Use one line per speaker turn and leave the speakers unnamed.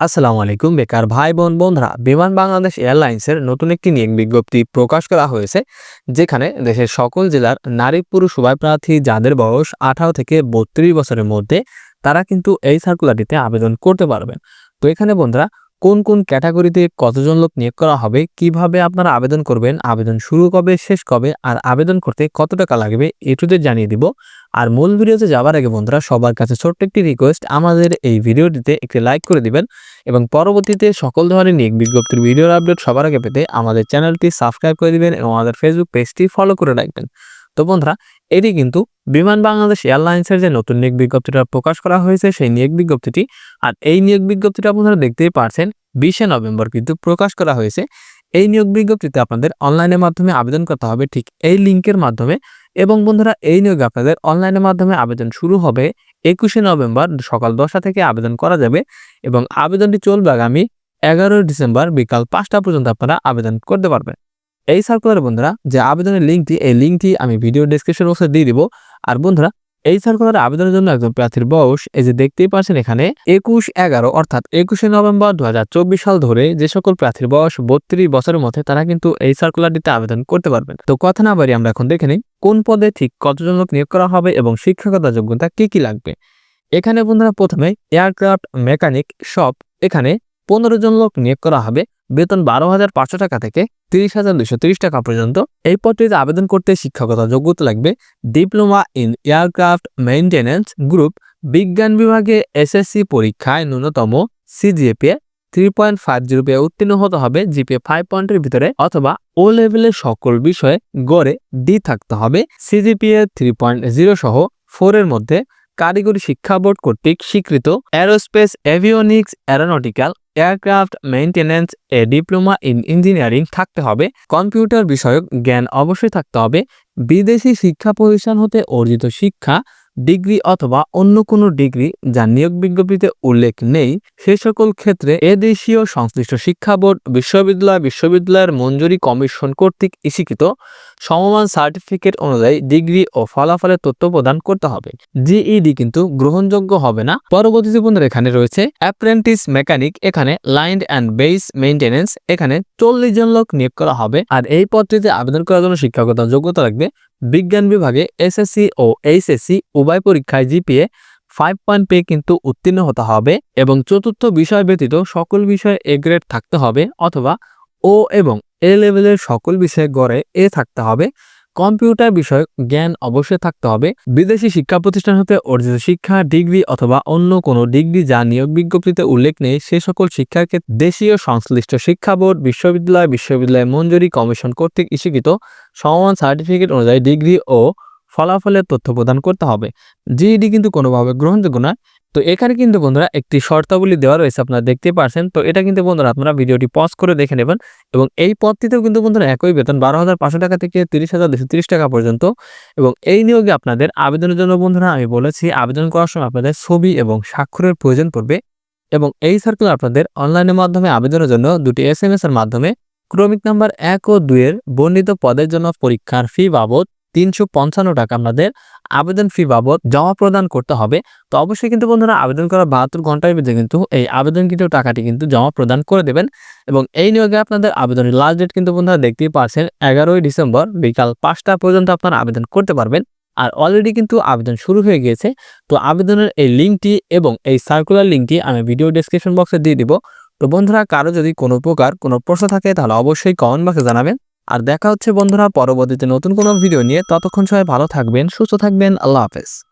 আসসালামু আলাইকুম, বেকার ভাই বোন বন্ধুরা। বিমান বাংলাদেশ এয়ারলাইন্সের নতুন একটি নিয়োগ বিজ্ঞপ্তি প্রকাশ করা হয়েছে, যেখানে দেশের সকল জেলার নারী পুরুষ উভয় প্রার্থী যাদের বয়স আঠারো থেকে বত্রিশ বছরের মধ্যে, তারা কিন্তু এই সার্কুলারটিতে আবেদন করতে পারবেন। তো এখানে বন্ধুরা কোন কোন ক্যাটাগরিতে কতজন লোক নিয়োগ করা হবে, কীভাবে আপনারা আবেদন করবেন, আবেদন শুরু কবে, শেষ কবে, আর আবেদন করতে কত টাকা লাগবে এটুতে জানিয়ে দিব। আর মূল ভিডিওতে যাওয়ার আগে বন্ধুরা, সবার কাছে ছোট্ট একটি রিকোয়েস্ট আমাদের এই ভিডিওটিতে একটি লাইক করে দিবেন এবং পরবর্তীতে সকল ধরনের নিয়োগ বিজ্ঞপ্তির ভিডিওর আপডেট সবার আগে পেতে আমাদের চ্যানেলটি সাবস্ক্রাইব করে দিবেন এবং আমাদের ফেসবুক পেজটি ফলো করে রাখবেন। তো বন্ধুরা, এটি কিন্তু বিমান বাংলাদেশ এয়ারলাইন্সের যে নতুন নিয়োগ বিজ্ঞপ্তিটা প্রকাশ করা হয়েছে, সেই নিয়োগ বিজ্ঞপ্তিটি। আর এই নিয়োগ বিজ্ঞপ্তিটা আপনারা দেখতেই পারছেন, বিশে নভেম্বর কিন্তু প্রকাশ করা হয়েছে। এই নিয়োগ বিজ্ঞপ্তিতে আপনাদের অনলাইনের মাধ্যমে আবেদন করতে হবে ঠিক এই লিঙ্কের মাধ্যমে। এবং বন্ধুরা, এই নিয়োগে আপনাদের অনলাইনের মাধ্যমে আবেদন শুরু হবে একুশে নভেম্বর সকাল দশটা থেকে আবেদন করা যাবে। এবং আবেদনটি চলবে আগামী এগারোই ডিসেম্বর বিকাল পাঁচটা পর্যন্ত আপনারা আবেদন করতে পারবেন। এই সার্কুলার বন্ধুরা, যে আবেদনের লিঙ্কটি, এই লিঙ্কটি আমি ভিডিও ডিসক্রিপশন বক্সে দিয়ে দিব। আর বন্ধুরা, এই সার্কুলারে আবেদনের জন্য একজন প্রার্থীর বয়স, এই যে দেখতেই পাচ্ছেন এখানে একুশ এগারো, অর্থাৎ একুশে নভেম্বর দু হাজার চব্বিশ সাল ধরে যে সকল প্রার্থীর বয়স বত্রিশ বছরের মধ্যে, তারা কিন্তু এই সার্কুলারটিতে আবেদন করতে পারবেন। তো কথা না বাড়ি আমরা এখন দেখে নিই, কোন পদে ঠিক কতজন লোক নিয়োগ করা হবে এবং শিক্ষকতা যোগ্যতা কি কি লাগবে। এখানে বন্ধুরা প্রথমে এয়ারক্রাফট মেকানিক শপ এখানে পনেরো জন লোক নিয়োগ করা হবে। বেতন বারো হাজার পাঁচশো টাকা থেকে তিরিশ হাজার দুশো তিরিশ টাকা পর্যন্ত। এই পদটিতে আবেদন করতে শিক্ষকতা যোগ্যতা লাগবে। Diploma in aircraft maintenance group বিজ্ঞান বিভাগে এসএসসি পরীক্ষায় ন্যূনতম CGPA three point five zero পেয়ে উত্তীর্ণ হতে হবে জিপিএ ফাইভ পয়েন্টের ভিতরে, অথবা ও লেভেলের সকল বিষয়ে গড়ে ডি থাকতে হবে। সিজিপিএ থ্রি পয়েন্ট জিরো সহ ফোরের মধ্যে কারিগরি শিক্ষা বোর্ড কর্তৃক স্বীকৃত aerospace avionics aeronautical aircraft maintenance A diploma in engineering থাকতে হবে। কম্পিউটার বিষয়ক জ্ঞান অবশ্যই থাকতে হবে। বিদেশি শিক্ষা প্রতিষ্ঠান হতে অর্জিত শিক্ষা ডিগ্রি অথবা অন্য কোনো ডিগ্রি যা নিয়োগ বিজ্ঞপ্তিতে উল্লেখ নেই, সে সকল ক্ষেত্রে এদেশীয় সংশ্লিষ্ট শিক্ষা বোর্ড, বিশ্ববিদ্যালয়, বিশ্ববিদ্যালয়ের মঞ্জুরি কমিশন কর্তৃক স্বীকৃত সমমান সার্টিফিকেট অনুযায়ী ডিগ্রি ও ফলাফলের তথ্য প্রদান করতে হবে। জিইডি কিন্তু গ্রহণযোগ্য হবে না। পরবর্তীতে বন্ধুরা এখানে রয়েছে অ্যাপ্রেন্টিস মেকানিক, এখানে লাইন অ্যান্ড বেস মেইনটেনেন্স, এখানে চল্লিশ জন লোক নিয়োগ করা হবে। আর এই পদটিতে আবেদন করার জন্য শিক্ষাগত যোগ্যতা লাগবে বিজ্ঞান বিভাগে এসএসসি ও এইচএসসি উভয় পরীক্ষায় জিপিএ ফাইভ পয়েন্ট পেয়ে কিন্তু উত্তীর্ণ হতে হবে এবং চতুর্থ বিষয় ব্যতীত সকল বিষয়ে এ গ্রেড থাকতে হবে অথবা ও এবং এ লেভেলের সকল বিষয়ে গড়ে এ থাকতে হবে। কম্পিউটার বিষয়ক জ্ঞান অবশ্যই থাকতে হবে। বিদেশি শিক্ষা প্রতিষ্ঠান হতে অর্জিত শিক্ষা, ডিগ্রি অথবা অন্য কোনো ডিগ্রি যা নিয়োগ বিজ্ঞপ্তিতে উল্লেখ নেই, সে সকল শিক্ষার ক্ষেত্রে দেশীয় সংশ্লিষ্ট শিক্ষা বোর্ড, বিশ্ববিদ্যালয় বিশ্ববিদ্যালয় মঞ্জুরি কমিশন কর্তৃক স্বীকৃত সমান সার্টিফিকেট অনুযায়ী ডিগ্রি ও ফলাফলের তথ্য প্রদান করতে হবে। জিইডি কিন্তু কোনোভাবে গ্রহণযোগ্য নয়। তো এখানে কিন্তু বন্ধুরা একটি শর্তাবলী দেওয়া রয়েছে, আপনারা দেখতে পারছেন। তো এটা কিন্তু বন্ধুরা আপনারা ভিডিওটি পজ করে দেখে নেবেন এবং এই পদটিতেও কিন্তু বন্ধুরা একই বেতন, বারো হাজার পাঁচশো টাকা থেকে তিরিশ হাজার দুশো তিরিশ টাকা পর্যন্ত। এবং এই নিয়োগে আপনাদের আবেদনের জন্য বন্ধুরা আমি বলেছি, আবেদন করার সময় আপনাদের ছবি এবং স্বাক্ষরের প্রয়োজন পড়বে। এবং এই সার্কুলার আপনাদের অনলাইনের মাধ্যমে আবেদনের জন্য দুটি এস এর মাধ্যমে। ক্রমিক নাম্বার এক ও দুইয়ের বর্ণিত পদের জন্য পরীক্ষার ফি বাবদ তিনশো পঞ্চান্ন টাকা আপনাদের আবেদন ফি বাবদ জমা প্রদান করতে হবে। তো অবশ্যই কিন্তু বন্ধুরা আবেদন করার বাহাত্তর ঘণ্টার ভিতরে কিন্তু এই আবেদনকৃত টাকাটি কিন্তু জমা প্রদান করে দেবেন এবং এই নিয়োগে আপনাদের আবেদনের লাস্ট ডেট কিন্তু বন্ধুরা দেখতেই পাচ্ছেন, এগারোই ডিসেম্বর বিকাল পাঁচটা পর্যন্ত আপনারা আবেদন করতে পারবেন। আর অলরেডি কিন্তু আবেদন শুরু হয়ে গিয়েছে। তো আবেদনের এই লিঙ্কটি এবং এই সার্কুলার লিঙ্কটি আমি ভিডিও ডিসক্রিপশন বক্সে দিয়ে দিব। তো বন্ধুরা কারও যদি কোনো প্রকার কোনো প্রশ্ন থাকে তাহলে অবশ্যই কমেন্ট বক্সে জানাবেন। আর দেখা হচ্ছে বন্ধুরা পরবর্তীতে নতুন কোনো ভিডিও নিয়ে। ততক্ষণ সবাই ভালো থাকবেন, সুস্থ থাকবেন, আল্লাহ হাফেজ।